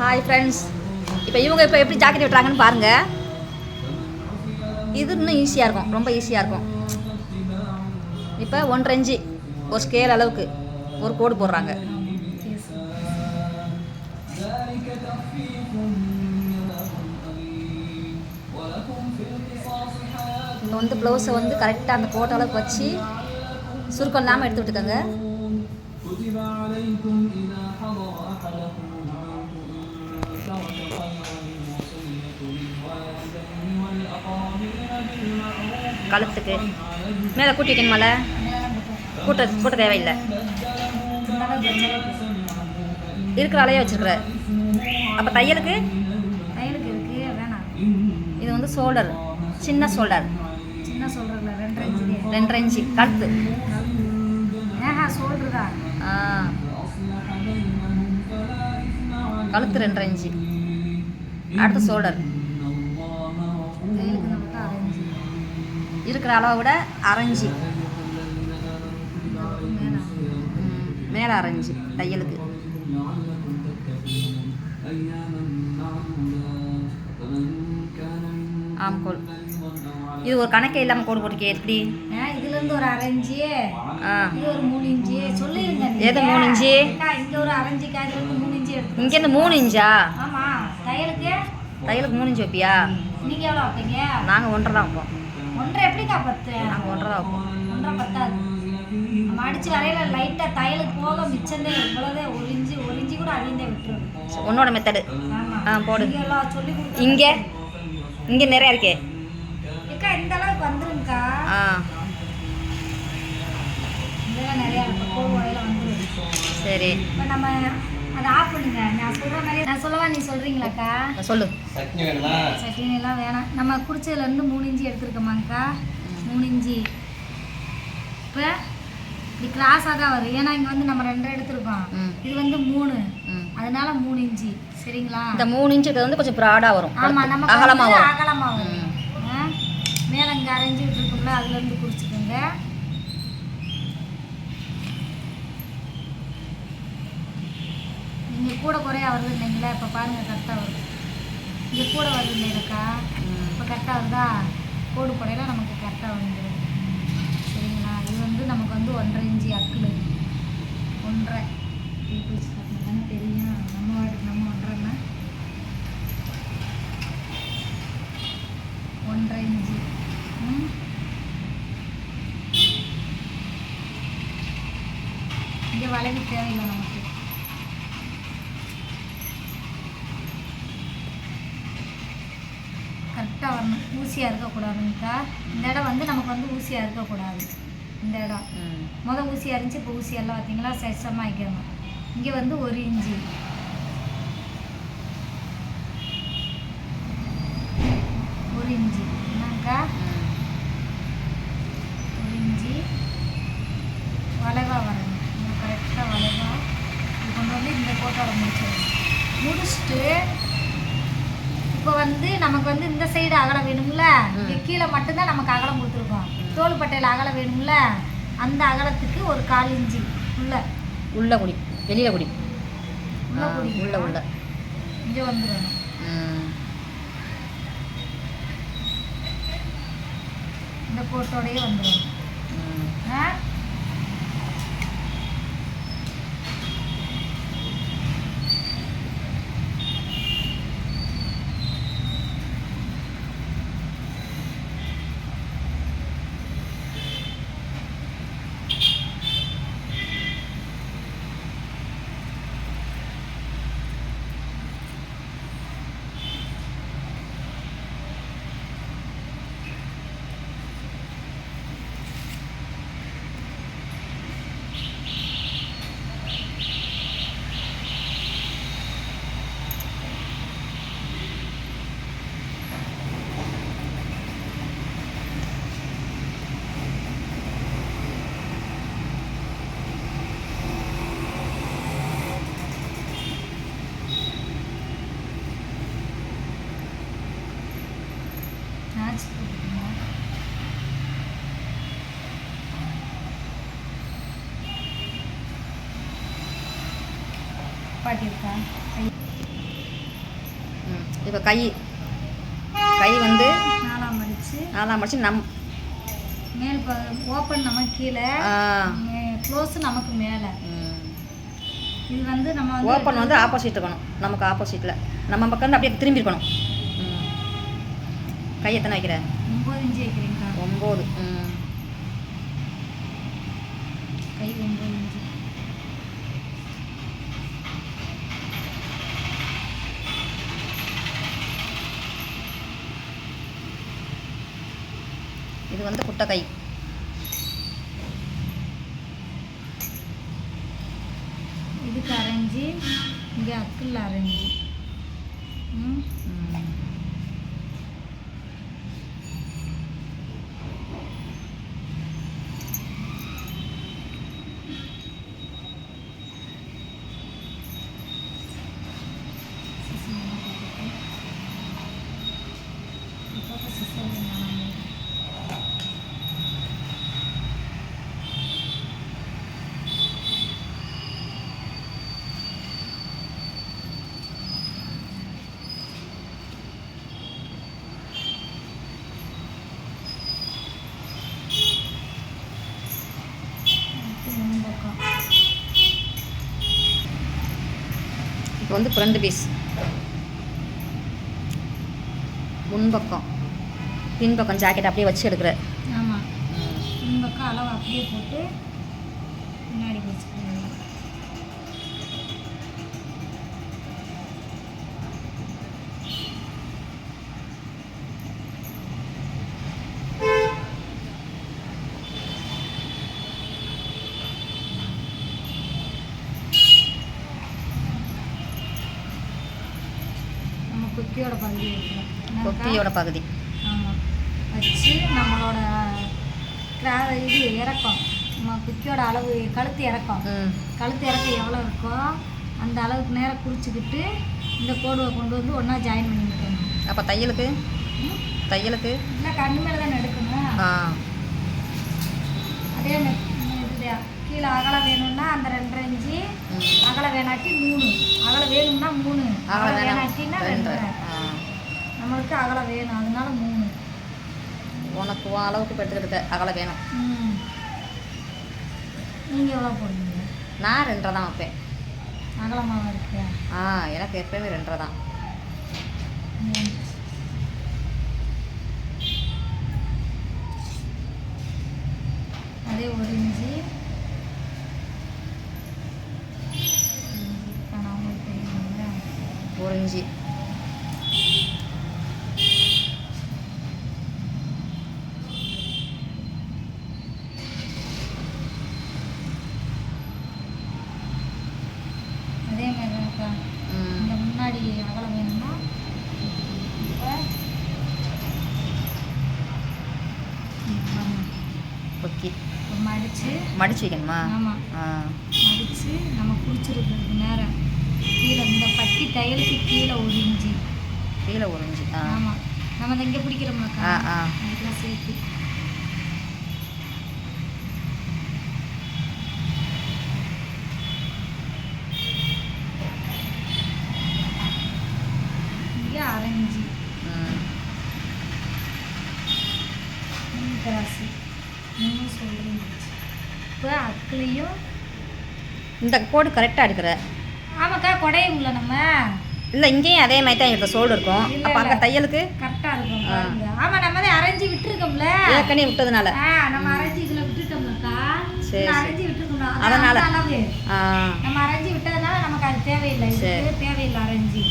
Hi friends இப்போ இவங்க இப்போ எப்படி ஜாக்கெட் வெட்டுறாங்கன்னு பாருங்கள் இது இன்னும் ஈஸியாக இருக்கும். ரொம்ப ஈஸியாக இருக்கும். இப்போ ஒன்றரை இஞ்சி ஒரு ஸ்கேல் அளவுக்கு ஒரு கோடு போடுறாங்க. இப்போ வந்து ப்ளவுஸை வந்து கரெக்டாக அந்த கோட்டை அளவுக்கு வச்சு சுருக்கம் இல்லாமல் எடுத்து விட்டுக்கோங்க. كتب عليكم إذا حضر أحدكم الموت إن ترك خيرا الوصية للوالدين والأقربين بالمعروف கழுத்துக்கு மேலே கூட்டி வைக்கணுமால கூட்ட கூட்ட தேவையில்லை இருக்கிற அளவே வச்சுருக்குற அப்போ தையலுக்கு தையலுக்கு இருக்கு வேணாம் இது வந்து ஷோல்டர் சின்ன ஷோல்டர் சின்ன சொல்றதுல ரெண்டரை இன்ச்சு ரெண்டரை இன்ச்சு கழுத்து ஏஹா சொல்றதா ஆ கழுத்து ரெண்டு இன்ச்சு. அடுத்து ஷோல்டர் இருக்கிற அளவை விட அரைஞ்சி மேலே அரைஞ்சி தையலுக்கு. ஆம்கோல் இது ஒரு கணக்கே இல்லாமல் கோடு போட்டுக்கே எப்படி? ஏன் இதுல இருந்து ஒரு அரை இன்ச்சு ஆ. இது ஒரு மூணு இன்ச்சு. சொல்லிருங்க. எது மூணு இன்ச்சு? அக்கா, இங்க ஒரு அரை இன்ச்சுக்கா இதுல இருந்து மூணு இன்ச்சு எடுத்து இங்கேருந்து மூணு இன்ச்சா? ஆமா. தையலுக்கு? தையலுக்கு மூணு இன்ச்சு வைப்பியா? நீங்க எவ்வளவு வைப்பீங்க? நாங்கள் ஒன்றரை தான் வைப்போம். ஒன்றரை எப்படிக்கா பத்து? நாங்கள் ஒன்றரை தான் வைப்போம். ஒன்றரை பத்தாது. நம்ம அடிச்சு வரையில லைட்டா தையலுக்கு போக மிச்சந்தே இவ்வளவுதான் ஒரு இன்ச்சு ஒரு இன்ச்சு கூட அதிகம் விட்டுரும். உன்னோட மெத்தடு ஆ, போடு. இங்க சொல்லி இங்கே? இங்கே நிறையா இருக்கே. இந்த அளவுக்கு வந்துருங்கக்கா ஆ. இதெல்லாம் நிறையா இருக்கு. கோல் வரையில வந்துரும். சரி. இப்போ நம்ம அதை ஆஃப் பண்ணுங்க. நான் சொல்ற மாதிரி நான் சொல்லவா நீ சொல்றீங்களாக்கா? சொல்லு. சட்னி எல்லாம் வேணாம். நம்ம குடிச்சதுல இருந்து மூணு இஞ்சி எடுத்துருக்கோமாங்க்கா? மூணு இஞ்சி. இப்போ இப்படி கிராஸாக தான் வரும். ஏன்னா இங்கே வந்து நம்ம ரெண்டு எடுத்திருக்கோம். இது வந்து மூணு. அதனால மூணு இஞ்சி. சரிங்களா? இந்த மூணு இன்ச்சு இருக்கிறது வந்து கொஞ்சம் ப்ராடாக வரும். ஆமா கழுத்து. நம்ம அகலமா வரும். அகலமாக வரும்? மேல இங்கே அரைஞ்சி விட்டுருக்கோம்ல அதுலேருந்து குறிச்சிக்கோங்க நீங்கள் கூட குறையா வருது இல்லைங்களா? இப்போ பாருங்க கரெக்டாக வருது. இங்கே கூட வருது இல்லையாக்கா ம். இப்போ கரெக்டாக வருதா? கோடு குறையில நமக்கு கரெக்டாக வந்துடும் சரிங்களா? இது வந்து நமக்கு வந்து ஒன்றரை இஞ்சி அக்குள் ஒன்றரை. இது பார்த்தீங்கன்னா தெரியும். நம்ம வாட்டுக்கு நம்ம ஒன்றரைன்னா ஒன்றரை இஞ்சி. இங்கே வளைவு தேவையில்லை நமக்கு. கரெக்டாக வரணும். ஊசியாக இருக்கக்கூடாதுங்கக்கா. இந்த இடம் வந்து நமக்கு வந்து ஊசியாக இருக்கக்கூடாது. இந்த இடம். மொதல் ஊசியாக இருந்துச்சு இப்போ ஊசியெல்லாம் பார்த்தீங்களா? சைஸமாக வைக்கணும் இங்கே வந்து ஒரு இஞ்சி. ஒரு இஞ்சி. என்னங்கக்கா ம். ஒரு இஞ்சி வளைவாக வரணும் இங்கே கரெக்டாக வளைவாக இது கொண்டு வந்து இந்த கோட்டோட முடிச்சிடணும் முடிச்சுட்டு இப்போ வந்து நமக்கு வந்து இந்த சைடு அகலம் வேணும்ல? கீழே மட்டும்தான் நமக்கு அகலம் கொடுத்துருக்கோம். தோள்பட்டையில் அகலம் வேணும்ல? அந்த அகலத்துக்கு ஒரு கால் இஞ்சி உள்ள. உள்ள குடி. வெளியில குடி. உள்ள குடி. உள்ள உள்ள. இங்கே வந்துடணும். ம் இந்த கோட்டோடயே வந்துடணும். ம். ஆ? நிப்பாட்டியிருக்கா கை ம் இப்போ கை கை வந்து நாலாம் மடிச்சு நாலாம் மடிச்சு நம் மேல் ஓப்பன் நமக்கு கீழே. க்ளோஸ் நமக்கு மேலே. இது வந்து நம்ம ஓப்பன் வந்து ஆப்போசிட் இருக்கணும். நமக்கு ஆப்போசிட்டில் நம்ம பக்கம் வந்து அப்படியே திரும்பி இருக்கணும். கை எத்தனை வைக்கிற? ஒம்பது இன்ச்சு வைக்கிறீங்களா? ஒம்பது. கை ஒம்பது இன்ச்சு இது வந்து குட்டை இது இதுக்கு இங்கே அக்கில் அரைஞ்சி ம் ம். முன்பக்கம் இப்போ வந்து ஃப்ரண்ட் பீஸ் முன்பக்கம். பின்பக்கம் ஜாக்கெட் அப்படியே வச்சு எடுக்கிற. ஆமாம் பின்பக்கம் அளவு அப்படியே போட்டு முன்னாடி வச்சுக்கணும் குத்தியோட பகுதி? கொத்தியோட பகுதி. ஆமாம் வச்சு நம்மளோட கிரா இது இறக்கம். நம்ம குத்தியோட அளவு கழுத்து இறக்கம். கழுத்து இறக்கம் எவ்வளோ இருக்கோ அந்த அளவுக்கு நேரம் குறிச்சிக்கிட்டு இந்த கோடுவை கொண்டு வந்து ஒன்றா ஜாயின் பண்ணி விட்டணும் அப்போ தையலுக்கு? தையலுக்கு? இல்லை கண்ணு மேலே தானே எடுக்கணும். ஆ. அதே கீழே அகலம் வேணும்னா அந்த ரெண்டரை இன்ச்சு ம். அகலம் வேணாட்டி மூணு. அகலம் வேணும்னா மூணு. அகலம் வேணாம். வேணாட்டின்னா ரெண்டு ரெண்டரை. நம்மளுக்கு அகலம் வேணும். அதனால மூணு. உனக்கு உன் அளவுக்கு எடுத்துக்கிட்டு அகலம் வேணும். நீங்கள் எவ்வளோ போடுவீங்க? நான் ரெண்டரை தான் வைப்பேன். அகலமாக இருக்கு? ஆ எனக்கு எப்பயுமே ரெண்டரை தான். அதே ஒரு இன்ச்சு காணாமல் தெரியுங்களா ஒரு இஞ்சி அதே மாதிரி தான்க்கா. ம் இந்த முன்னாடி அகலம் வேணும்னா இப்போ கொக்கி மடித்து மடிச்சு வைக்கணுமா? ஆமாம் மடித்து நம்ம பிடிச்சிருக்கிறது நேரம். கீழே இந்த பட்டி தையலுக்கு கீழே ஒரு கீழே ஒரு இஞ்சி ஆமாம் நம்ம இங்கே பிடிக்கிறோம்லக்கா ஆ ஆ. அதுக்கெல்லாம் சேர்த்து இங்கே அரைஞ்சி ம் மூணு கிராஸு மூணு சொல்கிறீங்க இப்போ அக்குலையும் இந்த கோடு கரெக்டாக எடுக்கிற. ஆமாக்கா குடையும்ல நம்ம? இல்லை இங்கேயும் அதே மாதிரி தான் எடுத்த சோடு இருக்கும். அப்போ அங்கே. தையலுக்கு. கரெக்டாக இருக்கும் ஆமாம் நம்ம தான் அரைஞ்சி விட்டுருக்கோம்ல? ஏற்கனவே விட்டதுனால. ஆ நம்ம அரைஞ்சி இதில் விட்டுட்டோம்லக்கா. சரி. அரைஞ்சி விட்டுருக்கோம் அதனால. நம்ம அரைஞ்சி விட்டதுனால நமக்கு அது தேவையில்லை. தேவையில்லை அரைஞ்சி.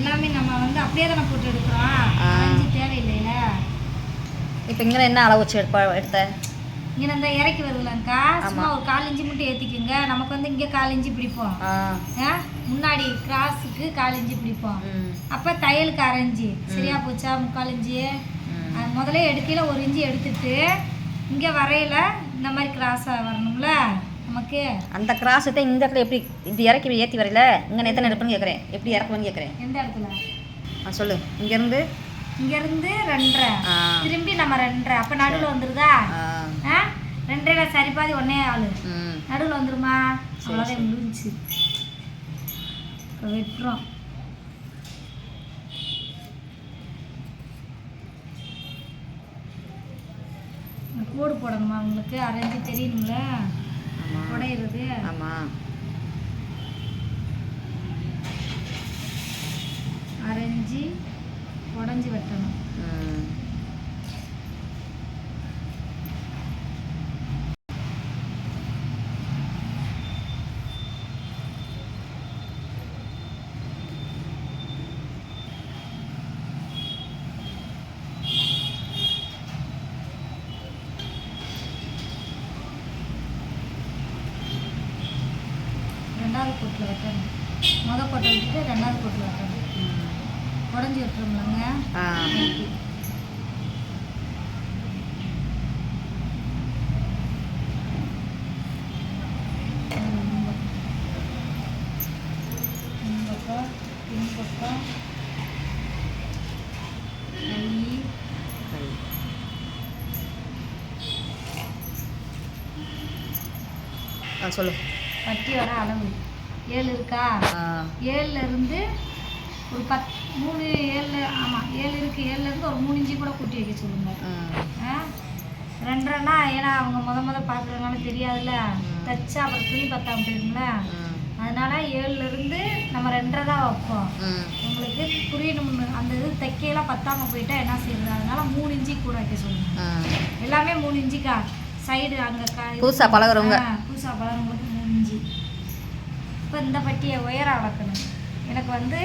எல்லாமே நம்ம வந்து அப்படியே தானே போட்டு எடுக்கிறோம். அரைஞ்சி தேவையில்லைல. இப்போ இங்கே என்ன அளவு வச்சு எடுப்ப எடுத்த? இங்கே இந்த இறக்கி வருதுலங்கக்கா சும்மா. ஒரு கால் இஞ்சி மட்டும் ஏற்றிக்குங்க நமக்கு வந்து இங்கே கால் இஞ்சி பிடிப்போம். முன்னாடி கிராஸுக்கு கால் இஞ்சி பிடிப்போம். அப்போ தையலுக்கு அரைஞ்சி சரியா போச்சா முக்கால் இஞ்சி? முதல்ல எடுக்கையில் ஒரு இஞ்சி எடுத்துட்டு இங்கே வரையில இந்த மாதிரி கிராஸாக வரணும்ல. நமக்கு. அந்த கிராஸத்தை இந்த இடத்துல எப்படி இப்படி இறக்கி ஏற்றி வரையில? இங்கே எத்தனை எடுப்புன்னு கேட்குறேன் எப்படி இறக்குவேன்னு கேட்குறேன் எந்த இடத்துல? ஆ சொல்லு. இங்கேருந்து? இங்கேருந்து ரெண்டரை. திரும்பி நம்ம ரெண்டரை. அப்போ நடுவில் வந்துருதா? ஆ. ரெண்டரைல சரி பாதி ஒன்னே ஆளு. நடுவில் வந்துருமா? அவ்வளோதான் இப்போ வெட்டுறோம். கோடு போடணுமா உங்களுக்கு? அரைஞ்சு தெரியணும்ல? ஆமாம் உடையிறது. ஆமாம் அரைஞ்சி உடஞ்சி வெட்டணும் ம் ரெண்டாவது கோட்டில் வெட்டணும் முத கோட்டை விட்டுட்டு ரெண்டாவது கோட்டில் வெட்டணும் உடஞ்சி நைட்டி. பின்பக்கம் சொல்லு. பட்டியோட அளவு. ஏழு இருக்கா? ஆ. ஏழுல இருந்து ஒரு பத் மூணு ஏழு ஆமாம் ஏழு இருக்கு ஏழுல இருந்து ஒரு மூணு இன்ச்சு கூட கூட்டி வைக்க சொல்லுங்க. ம் ஆ? ரெண்டரைனா ஏன்னா அவங்க முத முத பார்க்குறதுனால தெரியாதுல்ல. தச்சா அப்புறம் துணி பத்தாம போயிருங்களா அதனால ஏழுல இருந்து நம்ம ரெண்டரை தான் வைப்போம். உங்களுக்கு புரியணும்னு அந்த இது தைக்கையெல்லாம் பத்தாம போயிட்டா என்ன செய்யுது அதனால மூணு இன்ச்சி கூட வைக்க சொல்லுங்க. எல்லாமே மூணு இன்ச்சிக்கா சைடு அங்கே புதுசா பழகுறவங்க. புதுசாக பழகுறவங்களுக்கு இப்போ இந்த பட்டியை உயரம் அளக்கணும். எனக்கு வந்து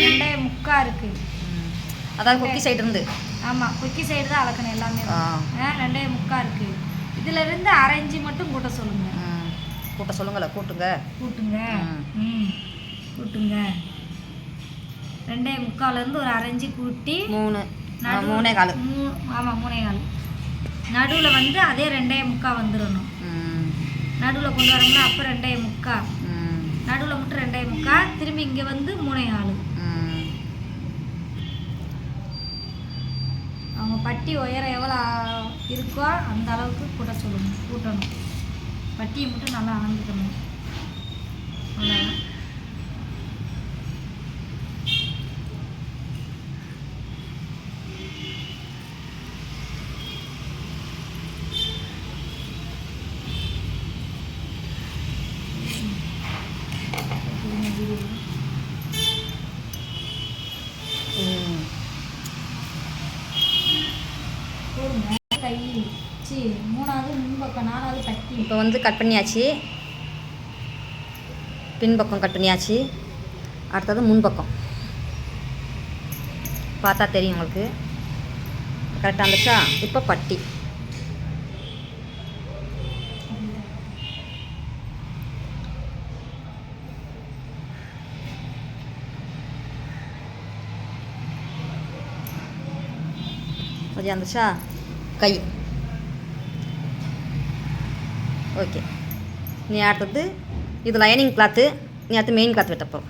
ரெண்டே முக்கா இருக்குது. அதாவது குக்கி சைடு இருந்து? ஆமாம் கொக்கி சைடு தான் அளக்கணும் எல்லாமே. ரெண்டே முக்கா இருக்குது இதுல இருந்து அரை இன்ச்சி மட்டும் கூட்ட சொல்லுங்க. ம் கூட்ட சொல்லுங்கள கூட்டுங்க. கூட்டுங்க. ம். கூட்டுங்க. ரெண்டே முக்கால்ல இருந்து ஒரு அரை இன்ச்சி கூட்டி மூணு. மூணே கால். மூ ஆமாம் மூணே கால். நடுவில் வந்து அதே ரெண்டே முக்கா வந்துடணும். நடுவில் கொண்டு வரோம்ல அப்போ ரெண்டே முக்கா. நடுவில் மட்டும் ரெண்டே முக்கா. திரும்பி இங்கே வந்து மூணே ம். அவங்க பட்டி உயரம் எவ்வளோ இருக்கோ அந்த அளவுக்கு கூட்ட சொல்லணும் கூட்டணும். பட்டியை மட்டும் நல்லா அளந்துக்கணும் அவ்வளோதான் ம் போடுங்க கை சி மூணாவது முன்பக்கம் நாலாவது பட்டி இப்போ வந்து கட் பண்ணியாச்சு. பின்பக்கம் கட் பண்ணியாச்சு. அடுத்தது முன்பக்கம். பார்த்தா தெரியும் உங்களுக்கு. கரெக்டாக இருந்துச்சா? இப்போ பட்டி. சரியா இருந்துச்சா? கை. ஓகே நீ அடுத்தது இது லைனிங் கிளாத்து நீ அடுத்து மெயின் கிளாத் வெட்ட போகிறோம்